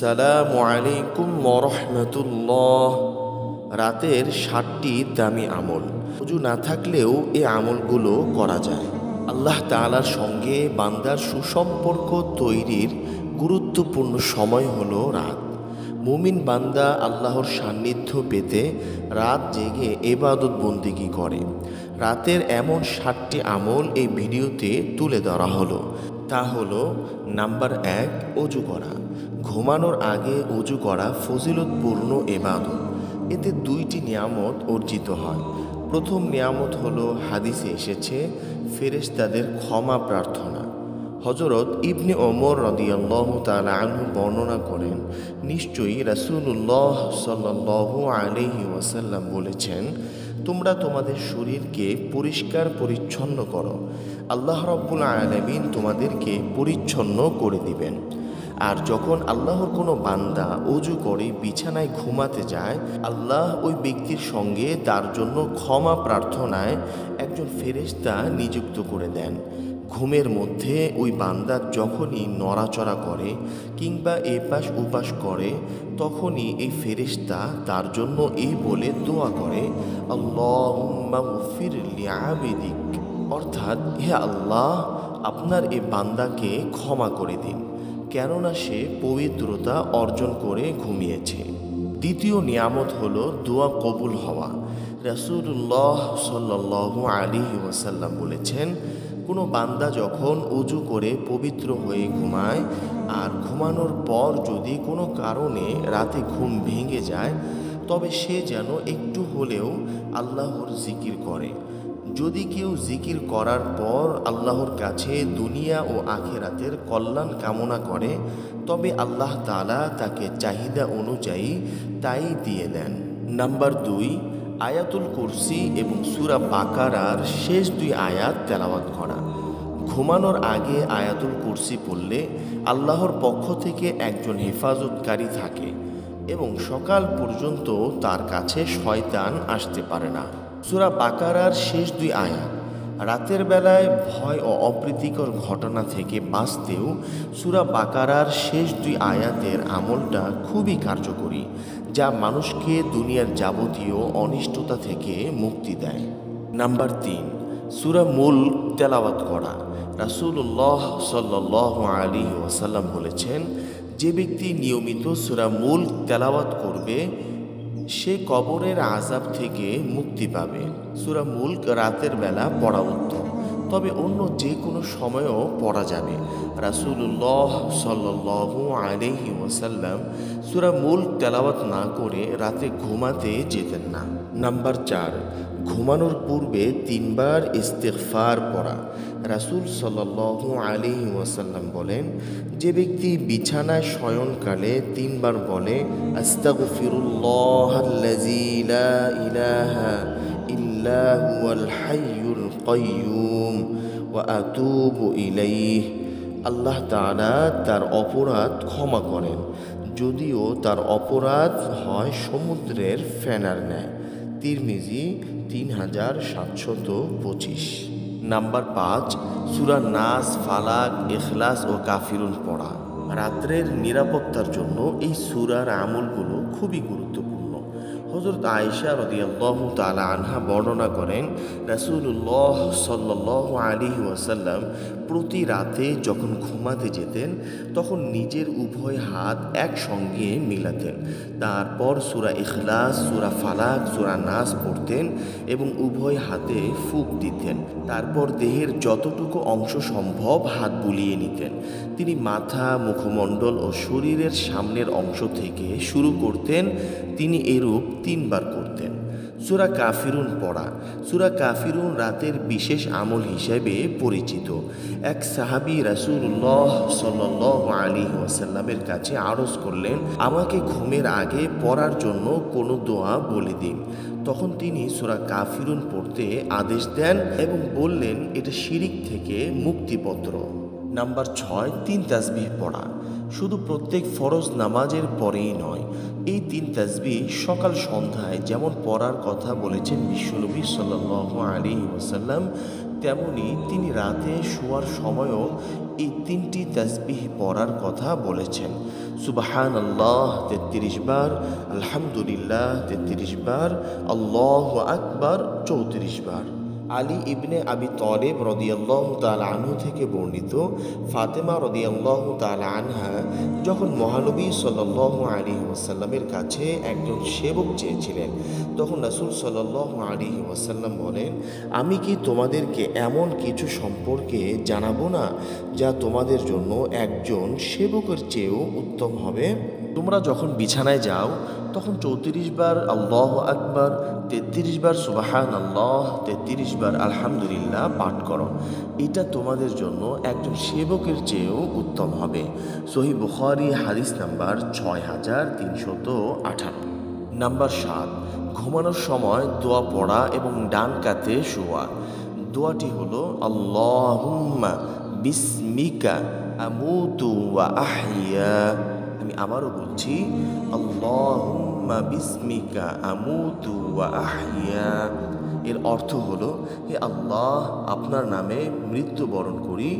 সালামু আলাইকুম রহমতুল্লাহ। রাতের ষাটটি দামি আমল। উজু না থাকলেও এই আমলগুলো করা যায়। আল্লাহ তাআলার সঙ্গে বান্দার সুসম্পর্ক তৈরির গুরুত্বপূর্ণ সময় হলো রাত। মুমিন বান্দা আল্লাহর সান্নিধ্য পেতে রাত জেগে এবাদত বন্দিগি করে। রাতের এমন ষাটটি আমল এই ভিডিওতে তুলে ধরা হলো। তা হলো, নাম্বার এক, অজু করা। ঘুমানোর আগে অজু করা ফজিলতপূর্ণ এবাদত এতে দুইটি নিয়ামত অর্জিত হয়। প্রথম নিয়ামত হলো, হাদিসে এসেছে, ফেরেশতাদের ক্ষমা প্রার্থনা। হজরত ইবনে ওমর রদিয়াল্লাহ তাআলা আনহু বর্ণনা করেন, নিশ্চয়ই রাসূলুল্লাহ সাল্লাল্লাহু আলাইহি ওয়াসাল্লাম বলেছেন, তোমরা তোমাদের শরীরকে পরিষ্কার পরিচ্ছন্ন করো। আল্লাহ রব্বুল আলামিন তোমাদেরকে পরিচ্ছন্ন করে দিবেন। আর যখন আল্লাহর কোনো বান্দা অজু করে বিছানায় ঘুমাতে যায়, আল্লাহ ওই ব্যক্তির সঙ্গে তার জন্য ক্ষমা প্রার্থনায় একজন ফেরেশতা নিযুক্ত করে দেন। ঘুমের মধ্যে ওই বান্দা যখনই নড়াচড়া করে কিংবা এপাশ উপাস করে, তখনই এই ফেরেশতা তার জন্য এই বলে দোয়া করে লিআবিদিক অর্থাৎ, হে আল্লাহ, আপনার এই বান্দাকে ক্ষমা করে দিন, কেননা সে পবিত্রতা অর্জন করে ঘুমিয়েছে। দ্বিতীয় নিয়ামত হল দোয়া কবুল হওয়া। রাসূলুল্লাহ সাল্লাল্লাহু আলাইহি ওয়াসাল্লাম বলেছেন কোনো বান্দা যখন উজু করে পবিত্র হয়ে ঘুমায়, আর ঘুমানোর পর যদি কোনো কারণে রাতে ঘুম ভেঙে যায়, তবে সে যেন একটু হলেও আল্লাহর জিকির করে। যদি কেউ জিকির করার পর আল্লাহর কাছে দুনিয়া ও আখেরাতের কল্যাণ কামনা করে, তবে আল্লাহ তাআলা তাকে চাহিদা অনুযায়ী তাই দিয়ে দেন। নাম্বার দুই আয়াতুল কুরসি এবং সুরা বাকারার শেষ দুই আয়াত তেলাওয়াত করা। ঘুমানোর আগে আয়াতুল কুরসি পড়লে আল্লাহর পক্ষ থেকে একজন হেফাজতকারী থাকে এবং সকাল পর্যন্ত তার কাছে শয়তান আসতে পারে না। সুরা বাকারার শেষ দুই আয়াত রাতের বেলায় ভয় ও অপ্রীতিকর ঘটনা থেকে বাঁচতেও সুরা বাকারার শেষ দুই আয়াতের আমলটা খুবই কার্যকরী, যা মানুষকে দুনিয়ার যাবতীয় অনিষ্টতা থেকে মুক্তি দেয়। নাম্বার তিন, সুরা মূল তেলাওয়াত করা। রাসূলুল্লাহ সাল্লাহ আলী ওয়াসাল্লাম বলেছেন, যে ব্যক্তি নিয়মিত সুরা মূল তেলাওয়াত করবে সে কবরের আজাব থেকে মুক্তি পাবে। সুরা মুল্ক রাতের বেলা পড়া উত্তম। তবে অন্য যে কোনো সময়ও পড়া যাবে। রাসূলুল্লাহ সাল্লাল্লাহু আলাইহি ওয়াসাল্লাম সুরা মূল তেলাওয়াত না করে রাতে ঘুমাতে যেতেন না। নাম্বার চার, ঘুমানোর পূর্বে তিনবার ইস্তেগফার পড়া। রাসূল সাল্লাল্লাহু আলাইহি ওয়াসাল্লাম বলেন, যে ব্যক্তি বিছানায় শয়নকালে তিনবার বলে আস্তাগফিরুল্লাহাল্লাযী লা ইলাহা ইল্লা হুয়াল হাইয়ুল কাইয়্যুম ওয়া আল্লাহ তাআলা তার অপরাধ ক্ষমা করেন, যদিও তার অপরাধ হয় সমুদ্রের ফেনার ন্যায়। তিরমিজি তিন হাজার সাতশত পঁচিশ। নাম্বার পাঁচ, সুরা নাস, ফালাক এখলাস ও কাফিরুন পড়া। রাত্রের নিরাপত্তার জন্য এই সুরার আমলগুলো খুবই গুরুত্বপূর্ণ। হজরত আয়সা রদিয়াল্লাহ তালা আনহা বর্ণনা করেন রাসুল্লাহ সাল্লাহ আলী ওয়াসাল্লাম প্রতি রাতে যখন ঘুমাতে যেতেন, তখন নিজের উভয় হাত একসঙ্গে মিলাতেন। তারপর সুরা ইখলাস, সুরা ফালাক, সুরা নাস পড়তেন এবং উভয় হাতে ফুক দিতেন। তারপর দেহের যতটুকু অংশ সম্ভব হাত বুলিয়ে নিতেন। তিনি মাথা, মুখমণ্ডল ও শরীরের সামনের অংশ থেকে শুরু করতেন। তিনি এরূপ তিনবার করতেন। সুরা কাফিরুন পড়া। সুরা কাফিরুন রাতের বিশেষ আমল হিসেবে পরিচিত। এক সাহাবি রাসূলুল্লাহ সাল্লাহ আলী ওয়াসাল্লামের কাছে আরজ করলেন, আমাকে ঘুমের আগে পড়ার জন্য কোনো দোয়া বলে দিন। তখন তিনি সুরা কাফিরুন পড়তে আদেশ দেন এবং বললেন, এটা শিরিক থেকে মুক্তিপত্র। নাম্বার ছয়, তিন তাসবিহ পড়া। শুধু প্রত্যেক ফরজ নামাজের পরেই নয়, এই তিন তাসবিহ সকাল সন্ধ্যায় যেমন পড়ার কথা বলেছেন বিশ্বনবী সাল্লাহ আলী ওসাল্লাম তেমনি তিনি রাতে শোয়ার সময়ও এই তিনটি তাসবিহ পড়ার কথা বলেছেন। সুবাহান আল্লাহ তেত্রিশ বার, আলহামদুলিল্লাহ, তেত্রিশ বার, আল্লাহ আকবার, চৌত্রিশ বার। আলী ইবনে আবি তলেব রদিয়াল্লাহ তাল আনহু থেকে বর্ণিত ফাতেমা রদিয়াল্লাহ তাল আনহা যখন মহানবী সাল্লাহ আলী ওয়াসাল্লামের কাছে একজন সেবক চেয়েছিলেন, তখন রাসুল সাল্লাহ আলী ওয়াসাল্লাম বলেন, আমি কি তোমাদেরকে এমন কিছু সম্পর্কে জানাব না যা তোমাদের জন্য একজন সেবকের চেয়েও উত্তম হবে? তোমরা যখন বিছানায় যাও, তখন চৌত্রিশ বার আল্লাহ আকবার, তেত্রিশ বার সুবাহান আল্লাহ তেত্রিশ বার আলহামদুলিল্লাহ পাঠ করো। এটা তোমাদের জন্য একজন সেবকের চেয়েও উত্তম হবে। সহি বুখারি, হাদিস নাম্বার ছয় হাজার তিনশত আঠারো। নাম্বার সাত, ঘুমানোর সময় দোয়া পড়া এবং ডান কাতে শোয়া। দোয়াটি হলো, আল্লাহুম্মা বিসমিকা আমুতু ওয়া আহইয়া। আমি আবারও বলছি এর অর্থ হলো, হে আল্লাহ, আপনার নামে মৃত্যুবরণ করি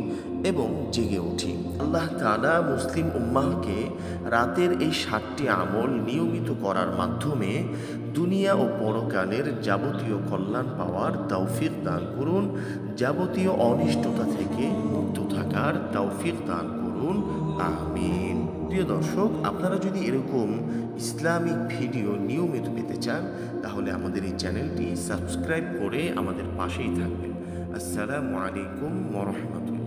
এবং জেগে উঠি। আল্লাহ তালা মুসলিম উম্মাহকে রাতের এই সাতটি আমল নিয়মিত করার মাধ্যমে দুনিয়া ও পরকালের যাবতীয় কল্যাণ পাওয়ার তৌফিক দান করুন, যাবতীয় অনিষ্টতা থেকে মুক্ত থাকার তৌফিক দান করুন। আমিন। প্রিয় দর্শক, আপনারা যদি এরকম ইসলামিক ভিডিও নিয়মিত পেতে চান, তাহলে আমাদের এই চ্যানেলটি সাবস্ক্রাইব করে আমাদের পাশেই থাকবেন। আসসালামু আলাইকুম ওরহমতুল্লাহ